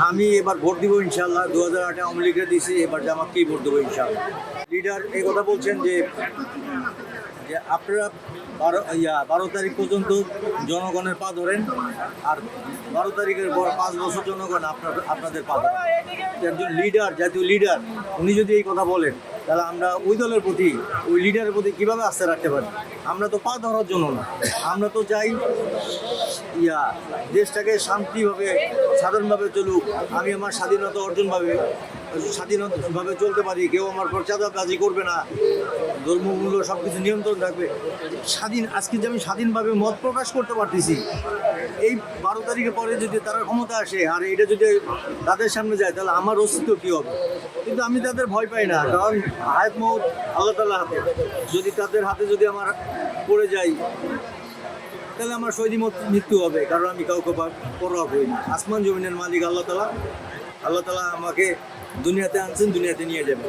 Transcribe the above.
আমি এবার ভোট দিব ইনশাল্লাহ দু হাজার আটে আওয়ামী লীগকে দিয়েছি এবার জামাতকেই ভোট দেবো ইনশাল্লাহ লিডার এই কথা বলছেন যে যে আপনারা বারো, ইয়া, বারো তারিখ পর্যন্ত জনগণের পা ধরেন, আর বারো তারিখের পর পাঁচ বছর জনগণ আপনার, আপনাদের পা ধরেন। একজন লিডার জাতীয় লিডার উনি যদি এই কথা বলেন তাহলে আমরা ওই দলের প্রতি, ওই লিডারের প্রতি কীভাবে আস্থা রাখতে পারি? আমরা তো পা ধরার জন্য না। আমরা তো চাই ইয়া, দেশটাকে শান্তিভাবে, সাধারণভাবে চলুক। আমি আমার স্বাধীনতা অর্জনভাবে স্বাধীনভাবে চলতে পারি, কেউ আমার পর চাঁদাবাজি করবে না, ধর্মমূল্য সব কিছু নিয়ন্ত্রণ থাকবে স্বাধীন, আজকে যে আমি স্বাধীনভাবে মত প্রকাশ করতে পারতেছি, এই বারো তারিখের পরে যদি তারা ক্ষমতা আসে, আর এটা যদি তাদের সামনে যায়, তাহলে আমার অস্তিত্ব কী হবে? কিন্তু আমি তাদের ভয় পাই না, কারণ হায়াত মৌত আল্লাহ তাল্লাহ হাতে। যদি তাদের হাতে যদি আমার পড়ে যাই তাহলে আমার শহীদ মৃত্যু হবে, কারণ আমি কাউকে পরোয়া করি না আসমান জমিনের মালিক আল্লাহ তালা আল্লাহ তালা আমাকে দুনিয়াতে আনছেন দুনিয়াতে নিয়ে যাবেন।